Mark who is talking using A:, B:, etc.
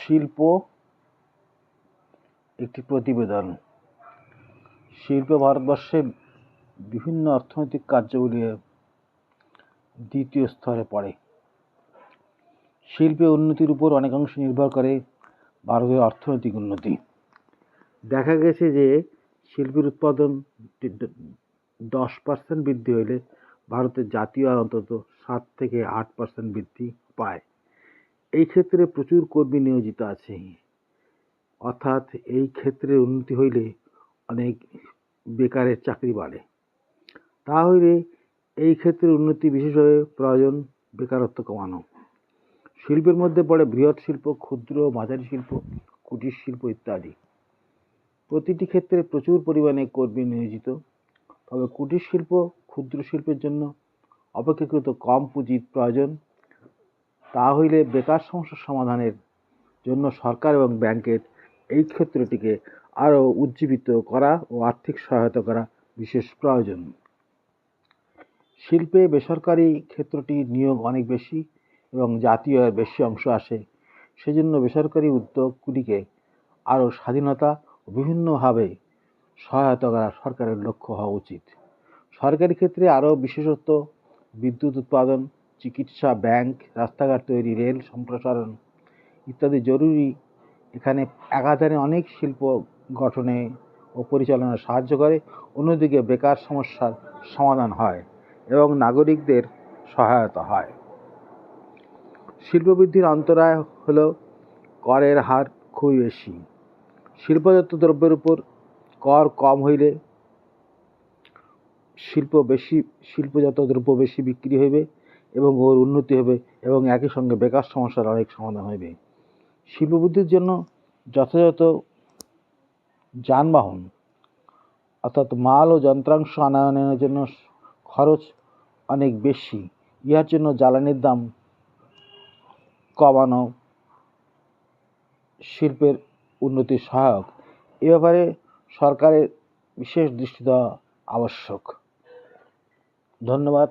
A: শিল্প একটি প্রতিবেদন। শিল্প ভারতবর্ষে বিভিন্ন অর্থনৈতিক কার্যাবলীর দ্বিতীয় স্তরে পড়ে। শিল্পের উন্নতির উপর অনেকাংশ নির্ভর করে ভারতের অর্থনৈতিক উন্নতি। দেখা গেছে যে শিল্পের উৎপাদন দশ পার্সেন্ট বৃদ্ধি হলে ভারতের জাতীয় আয় অন্তত সাত থেকে আট পার্সেন্ট বৃদ্ধি পায়। এই ক্ষেত্রে প্রচুর কর্মী নিয়োজিত আছে। অর্থাৎ এই ক্ষেত্রে উন্নতি হইলে অনেক বেকারের চাকরি বাড়ে। তাহলে এই ক্ষেত্রে উন্নতি বিশেষভাবে প্রয়োজন বেকারত্ব কমানো। শিল্পের মধ্যে পড়ে বৃহৎ শিল্প, ক্ষুদ্র, মাঝারি শিল্প, কুটির শিল্প ইত্যাদি। প্রতিটি ক্ষেত্রে প্রচুর পরিমাণে কর্মী নিয়োজিত। তবে কুটির শিল্প, ক্ষুদ্র শিল্পের জন্য অপেক্ষাকৃত কম পুঁজির প্রয়োজন। তা হইলে বেকার সমস্যার সমাধানের জন্য সরকার এবং ব্যাংকের এই ক্ষেত্রটিকে আরও উজ্জীবিত করা ও আর্থিক সহায়তা করা বিশেষ প্রয়োজন। শিল্পে বেসরকারি ক্ষেত্রটি নিয়োগ অনেক বেশি এবং জাতীয় বেশি অংশ আসে। সেজন্য বেসরকারি উদ্যোগগুলিকে আরও স্বাধীনতা ও বিভিন্নভাবে সহায়তা করা সরকারের লক্ষ্য হওয়া উচিত। সরকারি ক্ষেত্রে আরও বিশেষত বিদ্যুৎ উৎপাদন চিকিৎসা ব্যাংক, রাস্তাঘাট তৈরি, রেল সম্প্রসারণ ইত্যাদি জরুরি। এখানে একাধারে অনেক শিল্প গঠনে ও পরিচালনায় সাহায্য করে। অন্যদিকে বেকার সমস্যার সমাধান হয় এবং নাগরিকদের সহায়তা হয়। শিল্প বৃদ্ধির অন্তরায় হল করের হার খুবই বেশি। শিল্পজাত দ্রব্যের উপর কর কম হইলে শিল্প বেশি, শিল্পজাত দ্রব্য বেশি বিক্রি হইবে। এবং ওর উন্নতি হবে এবং একই সঙ্গে বেকার সমস্যার অনেক সমাধান হইবে শিল্প বৃদ্ধির জন্য যথাযথ যানবাহন অর্থাৎ মাল ও যন্ত্রাংশ আনায়নের জন্য খরচ অনেক বেশি। ইহার জন্য জ্বালানির দাম কমানো শিল্পের উন্নতির সহায়ক। এ ব্যাপারে সরকারের বিশেষ দৃষ্টি দেওয়া আবশ্যক। ধন্যবাদ।